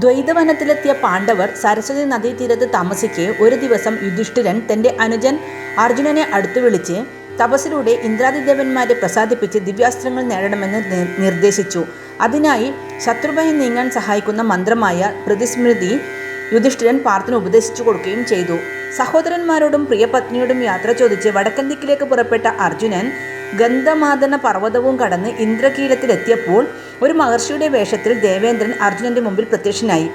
ദ്വൈതവനത്തിലെത്തിയ പാണ്ഡവർ സരസ്വതി നദീതീരത്ത് താമസിക്കെ ഒരു ദിവസം യുധിഷ്ഠിരൻ തന്റെ അനുജൻ അർജുനനെ അടുത്തു വിളിച്ച് തപസ്സിലൂടെ ഇന്ദ്രാദിദേവന്മാരെ പ്രസാദിപ്പിച്ച് ദിവ്യാസ്ത്രങ്ങൾ നേടണമെന്ന് നിർദ്ദേശിച്ചു. അതിനായി ശത്രുഭയം നീങ്ങാൻ സഹായിക്കുന്ന മന്ത്രമായ പ്രതിസ്മൃതി യുധിഷ്ഠിരൻ പാർത്ഥന് ഉപദേശിച്ചു കൊടുക്കുകയും ചെയ്തു. സഹോദരന്മാരോടും പ്രിയപത്നിയോടും യാത്ര ചോദിച്ച് വടക്കൻ ദിക്കിലേക്ക് പുറപ്പെട്ട അർജുനൻ ഗന്ധമാദന പർവതവും കടന്ന് ഇന്ദ്രകീലത്തിലെത്തിയപ്പോൾ ഒരു മഹർഷിയുടെ വേഷത്തിൽ ദേവേന്ദ്രൻ അർജുനന്റെ മുമ്പിൽ പ്രത്യക്ഷനായി.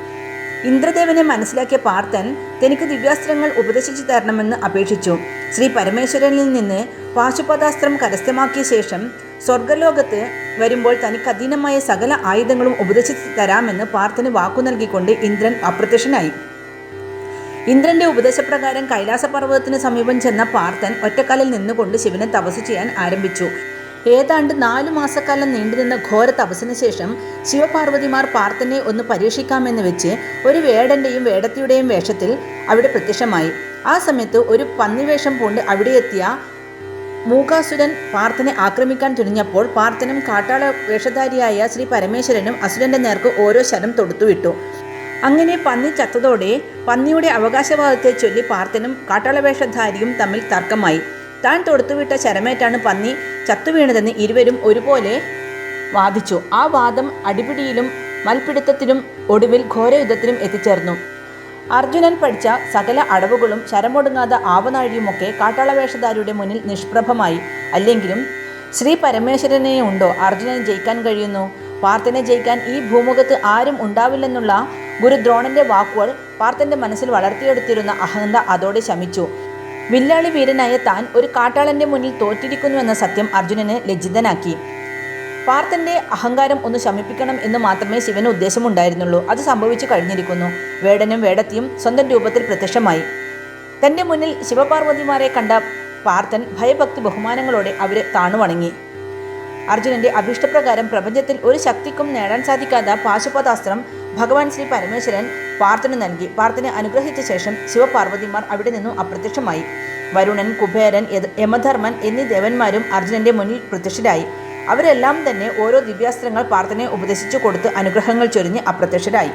ഇന്ദ്രദേവനെ മനസ്സിലാക്കിയ പാർത്ഥൻ തനിക്ക് ദിവ്യാസ്ത്രങ്ങൾ ഉപദേശിച്ചു തരണമെന്ന് അപേക്ഷിച്ചു. ശ്രീ പരമേശ്വരനിൽ നിന്ന് പാശുപതാസ്ത്രം കരസ്ഥമാക്കിയ ശേഷം സ്വർഗലോകത്ത് വരുമ്പോൾ തനിക്ക് അധീനമായ സകല ആയുധങ്ങളും ഉപദേശിച്ചു തരാമെന്ന് പാർത്ഥന് വാക്കു നൽകിക്കൊണ്ട് ഇന്ദ്രൻ അപ്രത്യക്ഷനായി. ഇന്ദ്രന്റെ ഉപദേശപ്രകാരം കൈലാസപർവതത്തിന് സമീപം ചെന്ന പാർത്ഥൻ ഒറ്റക്കാലിൽ നിന്നുകൊണ്ട് ശിവനെ തപസ് ചെയ്യാൻ ആരംഭിച്ചു. ഏതാണ്ട് നാലു മാസക്കാലം നീണ്ടുനിന്ന ഘോര തപസ്സിന് ശേഷം ശിവപാർവതിമാർ പാർത്ഥനെ ഒന്ന് പരീക്ഷിക്കാമെന്ന് വെച്ച് ഒരു വേടന്റെയും വേടത്തിയുടെയും വേഷത്തിൽ അവിടെ പ്രത്യക്ഷമായി. ആ സമയത്ത് ഒരു പന്നിവേഷം പൂണ്ട് അവിടെ എത്തിയ മൂകാസുരൻ പാർത്ഥനെ ആക്രമിക്കാൻ തുനിഞ്ഞപ്പോൾ പാർത്ഥനും കാട്ടാള വേഷധാരിയായ ശ്രീ പരമേശ്വരനും അസുരന്റെ നേർക്ക് ഓരോ ശരം തൊടുത്തുവിട്ടു. അങ്ങനെ പന്നി ചത്തതോടെ പന്നിയുടെ അവകാശവാദത്തെ ചൊല്ലി പാർത്ഥനും കാട്ടാള വേഷധാരിയും തമ്മിൽ തർക്കമായി. താൻ തൊടുത്തുവിട്ട ശരമേറ്റാണ് പന്നി ചത്തുവീണതെന്ന് ഇരുവരും ഒരുപോലെ വാദിച്ചു. ആ വാദം അടിപിടിയിലും മൽപിടുത്തത്തിലും ഒടുവിൽ ഘോരയുദ്ധത്തിലും എത്തിച്ചേർന്നു. അർജുനൻ പഠിച്ച സകല അടവുകളും ശരമൊടുങ്ങാത്ത ആവനാഴിയുമൊക്കെ കാട്ടാളവേഷധാരിയുടെ മുന്നിൽ നിഷ്പ്രഭമായി. അല്ലെങ്കിലും ശ്രീ പരമേശ്വരനെ ഉണ്ടോ അർജുനന് ജയിക്കാൻ കഴിയുന്നു? പാർത്ഥനെ ജയിക്കാൻ ഈ ഭൂമുഖത്ത് ആരും ഉണ്ടാവില്ലെന്നുള്ള ഗുരുദ്രോണന്റെ വാക്കുകൾ പാർത്ഥന്റെ മനസ്സിൽ വളർത്തിയെടുത്തിരുന്ന അഹന്ത അതോടെ ശമിച്ചു. വില്ലാളി വീരനായ താൻ ഒരു കാട്ടാളന്റെ മുന്നിൽ തോറ്റിരിക്കുന്നുവെന്ന സത്യം അർജുനനെ ലജ്ജിതനാക്കി. പാർത്ഥന്റെ അഹങ്കാരം ഒന്ന് ശമിപ്പിക്കണം എന്ന് മാത്രമേ ശിവന് ഉദ്ദേശമുണ്ടായിരുന്നുള്ളൂ. അത് സംഭവിച്ചു കഴിഞ്ഞിരിക്കുന്നു. വേടനും വേടത്തിയും സ്വന്തം രൂപത്തിൽ പ്രത്യക്ഷമായി. തന്റെ മുന്നിൽ ശിവപാർവതിമാരെ കണ്ട പാർത്ഥൻ ഭയഭക്തി ബഹുമാനങ്ങളോടെ അവരെ താണുവണങ്ങി. അർജുനന്റെ അഭിഷ്ടപ്രകാരം പ്രപഞ്ചത്തിൽ ഒരു ശക്തിക്കും നേടാൻ സാധിക്കാത്ത പാശുപതാസ്ത്രം ഭഗവാൻ ശ്രീ പരമേശ്വരൻ പാർത്ഥന് നൽകി. പാർത്ഥനെ അനുഗ്രഹിച്ച ശേഷം ശിവപാർവതിമാർ അവിടെ നിന്നും അപ്രത്യക്ഷമായി. വരുണൻ കുബേരൻ യമധർമ്മൻ എന്നീ ദേവന്മാരും അർജുനന്റെ മുന്നിൽ പ്രത്യക്ഷരായി. അവരെല്ലാം തന്നെ ഓരോ ദിവ്യാസ്ത്രങ്ങൾ പാർത്ഥനെ ഉപദേശിച്ചു കൊടുത്ത് അനുഗ്രഹങ്ങൾ ചൊരിഞ്ഞ് അപ്രത്യക്ഷരായി.